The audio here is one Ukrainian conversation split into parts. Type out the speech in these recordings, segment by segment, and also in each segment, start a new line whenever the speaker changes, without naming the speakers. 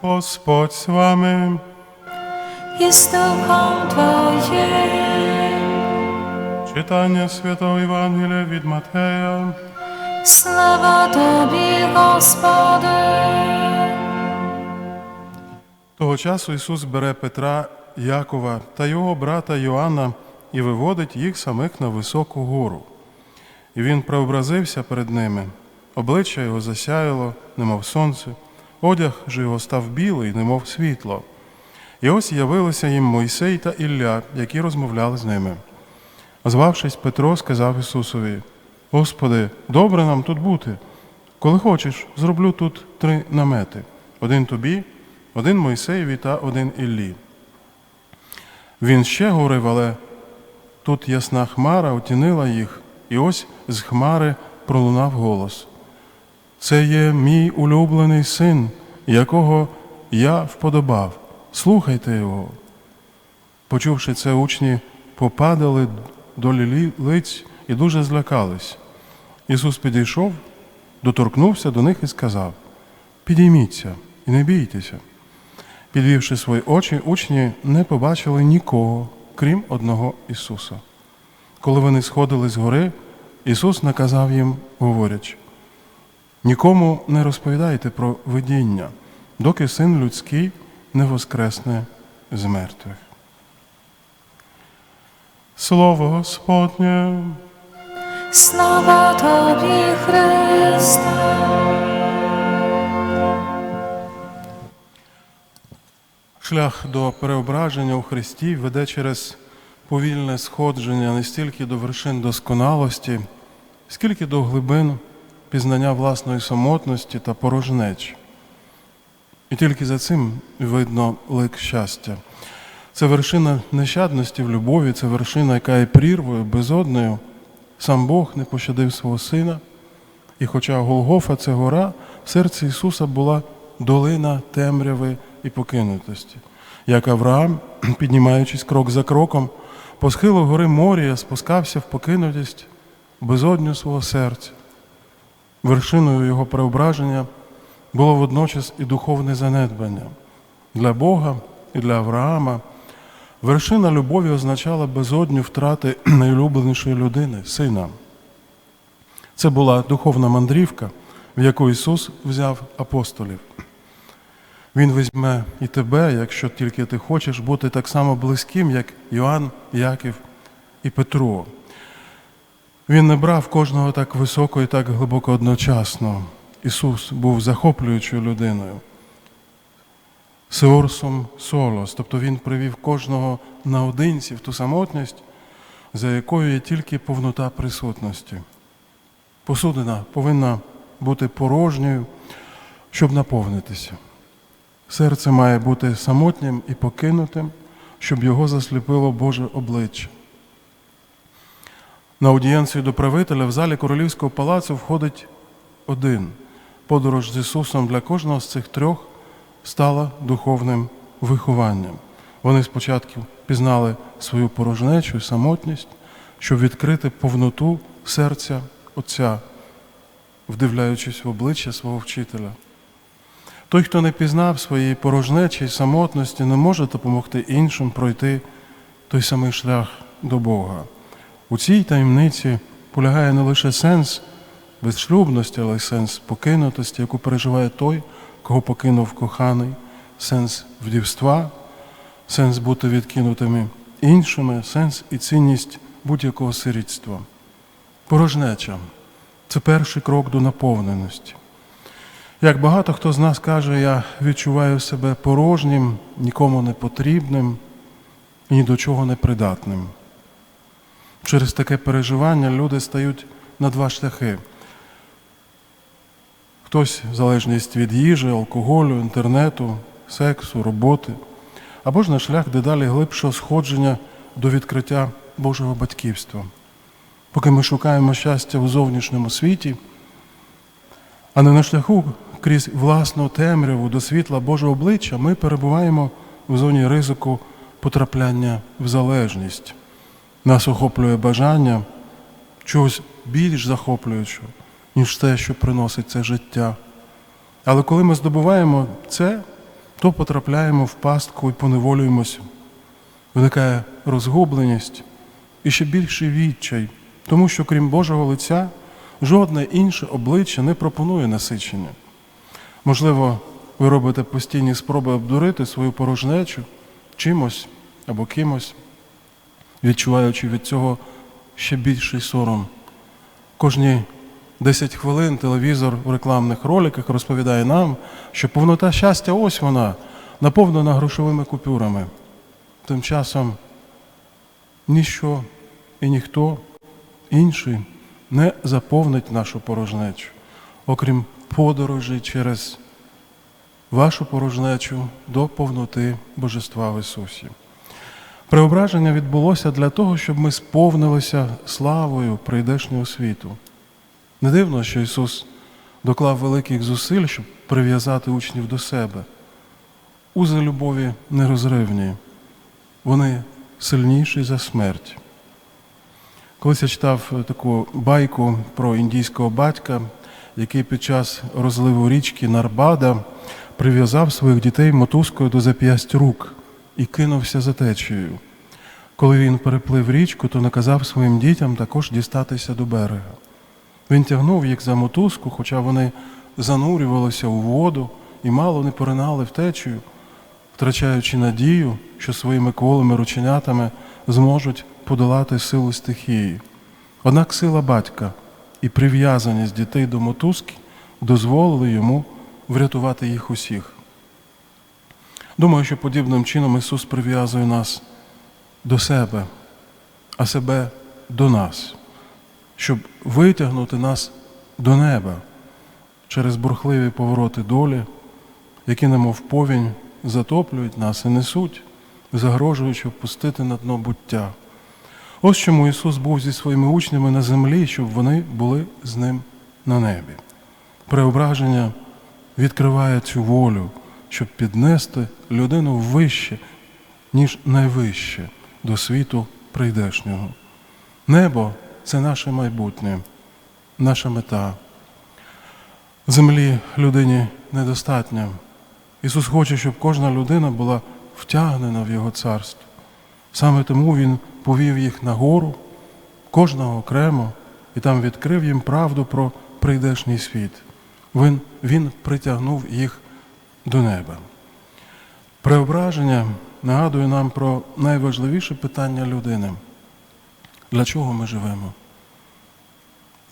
Господь з вами.
і з Духом Твоїм.
Читання Святого Євангелія від Матея.
Слава Тобі, Господи.
Того часу Ісус бере Петра, Якова та його брата Йоанна і виводить їх самих на високу гору. І він преобразився перед ними. Обличчя його засяяло, немов сонце, одяг же його став білий, немов світло. І ось явилися їм Мойсей та Ілля, які розмовляли з ними. Звавшись, Петро сказав Ісусові: Господи, добре нам тут бути. Коли хочеш, зроблю тут три намети: один тобі, один Мойсеєві та один Іллі. Він ще говорив, але тут ясна хмара отінила їх, і ось з хмари пролунав голос. Це є мій улюблений син, якого я вподобав. Слухайте його. Почувши це, учні попадали до лілі- лиць і дуже злякались. Ісус підійшов, доторкнувся до них і сказав: Підійміться і не бійтеся. Підвівши свої очі, учні не побачили нікого, крім одного Ісуса. Коли вони сходили з гори, Ісус наказав їм, говорячи, нікому не розповідайте про видіння, доки син людський не воскресне з мертвих. Слово Господнє.
Слава Тобі, Христе.
Шлях до переображення у Христі веде через повільне сходження не стільки до вершин досконалості, скільки до глибин пізнання власної самотності та порожнечі. І тільки за цим видно лик щастя. Це вершина нещадності в любові, це вершина, яка є прірвою, безодною. Сам Бог не пощадив свого сина. І хоча Голгофа це гора, в серці Ісуса була долина темряви і покинутості. Як Авраам, піднімаючись крок за кроком, по схилу гори Морія спускався в покинутість безодню свого серця. Вершиною його преображення було водночас і духовне занедбання. Для Бога і для Авраама вершина любові означала безодню втрати найулюбленішої людини, сина. Це була духовна мандрівка, в яку Ісус взяв апостолів. Він візьме і тебе, якщо тільки ти хочеш бути так само близьким, як Йоанн, Яків і Петро. Він не брав кожного так високо і так глибоко одночасно. Ісус був захоплюючою людиною. Сеорсом солос, тобто Він привів кожного наодинці в ту самотність, за якою є тільки повнота присутності. Посудина повинна бути порожньою, щоб наповнитися. Серце має бути самотнім і покинутим, щоб його засліпило Боже обличчя. На аудієнцію до правителя в залі королівського палацу входить один. Подорож з Ісусом для кожного з цих трьох стала духовним вихованням. Вони спочатку пізнали свою порожнечу і самотність, щоб відкрити повноту серця Отця, вдивляючись в обличчя свого вчителя. Той, хто не пізнав своєї порожнечі і самотності, не може допомогти іншим пройти той самий шлях до Бога. У цій таємниці полягає не лише сенс безшлюбності, але й сенс покинутості, яку переживає той, кого покинув коханий, сенс вдівства, сенс бути відкинутими іншими, сенс і цінність будь-якого сирітства. Порожнеча це перший крок до наповненості. Як багато хто з нас каже, я відчуваю себе порожнім, нікому не потрібним і ні до чого не придатним. Через таке переживання люди стають на два шляхи. Хтось залежність від їжі, алкоголю, інтернету, сексу, роботи, або ж на шлях дедалі глибшого сходження до відкриття Божого батьківства. Поки ми шукаємо щастя у зовнішньому світі, а не на шляху крізь власну темряву до світла Божого обличчя, ми перебуваємо в зоні ризику потрапляння в залежність. Нас охоплює бажання чогось більш захоплюючого, ніж те, що приносить це життя. Але коли ми здобуваємо це, то потрапляємо в пастку і поневолюємося. Виникає розгубленість і ще більший відчай, тому що крім Божого лиця жодне інше обличчя не пропонує насичення. Можливо, ви робите постійні спроби обдурити свою порожнечу чимось або кимось, відчуваючи від цього ще більший сором. Кожні 10 хвилин телевізор в рекламних роликах розповідає нам, що повнота щастя ось вона, наповнена грошовими купюрами. Тим часом ніщо і ніхто інший не заповнить нашу порожнечу, окрім подорожі через вашу порожнечу до повноти Божества в Ісусі. Преображення відбулося для того, щоб ми сповнилися славою прийдешнього світу. Не дивно, що Ісус доклав великих зусиль, щоб прив'язати учнів до себе. Узи любові нерозривні, вони сильніші за смерть. Колись я читав таку байку про індійського батька, який під час розливу річки Нарбада прив'язав своїх дітей мотузкою до зап'ясть рук і кинувся за течією. Коли він переплив річку, то наказав своїм дітям також дістатися до берега. Він тягнув їх за мотузку, хоча вони занурювалися у воду і мало не поринали в течію, втрачаючи надію, що своїми кволими рученятами зможуть подолати силу стихії. Однак сила батька і прив'язаність дітей до мотузки дозволили йому врятувати їх усіх. Думаю, що подібним чином Ісус прив'язує нас до себе, а себе до нас, щоб витягнути нас до неба через бурхливі повороти долі, які немов повінь затоплюють нас і несуть, загрожуючи впустити на дно буття. Ось чому Ісус був зі своїми учнями на землі, щоб вони були з ним на небі. Преображення відкриває цю волю, щоб піднести людину вище, ніж найвище до світу прийдешнього. Небо це наше майбутнє, наша мета. Землі людині недостатньо. Ісус хоче, щоб кожна людина була втягнена в Його царство. Саме тому Він повів їх на гору, кожного окремо, і там відкрив їм правду про прийдешній світ. Він, він притягнув їх до неба. Преображення нагадує нам про найважливіше питання людини. Для чого ми живемо?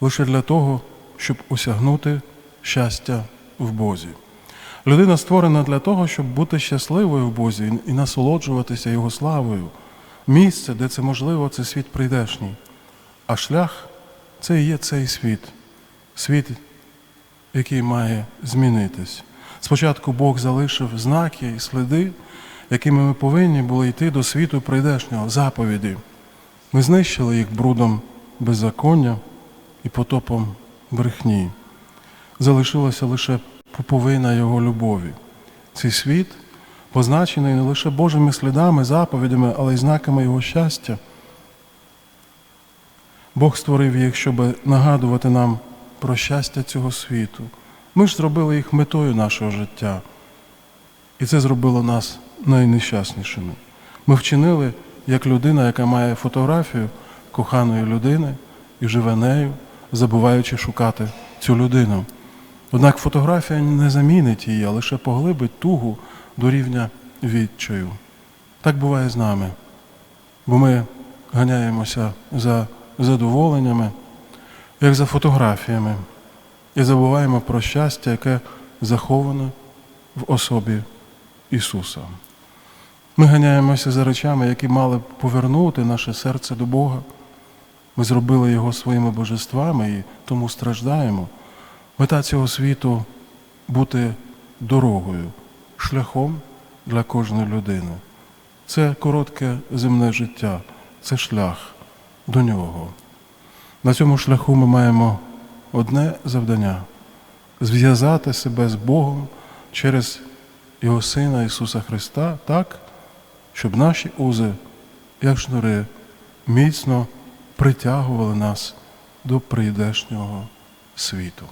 Лише для того, щоб осягнути щастя в Бозі. Людина створена для того, щоб бути щасливою в Бозі і насолоджуватися Його славою. Місце, де це можливо, це світ прийдешній. А шлях це і є цей світ, світ, який має змінитись. Спочатку Бог залишив знаки і сліди, якими ми повинні були йти до світу прийдешнього, заповіді. Ми знищили їх брудом беззаконня і потопом брехні. Залишилася лише пуповина Його любові. Цей світ позначений не лише Божими слідами, заповідями, але й знаками Його щастя. Бог створив їх, щоб нагадувати нам про щастя цього світу. Ми ж зробили їх метою нашого життя. І це зробило нас найнещаснішими. Ми вчинили як людина, яка має фотографію коханої людини і живе нею, забуваючи шукати цю людину. Однак фотографія не замінить її, а лише поглибить тугу до рівня відчаю. Так буває з нами, бо ми ганяємося за задоволеннями, як за фотографіями, і забуваємо про щастя, яке заховане в особі Ісуса. Ми ганяємося за речами, які мали б повернути наше серце до Бога. Ми зробили Його своїми божествами і тому страждаємо. Мета цього світу бути дорогою, шляхом для кожної людини. Це коротке земне життя, це шлях до нього. На цьому шляху ми маємо одне завдання зв'язати себе з Богом через Його Сина Ісуса Христа так, щоб наші узи, як шнури, міцно притягували нас до прийдешнього світу.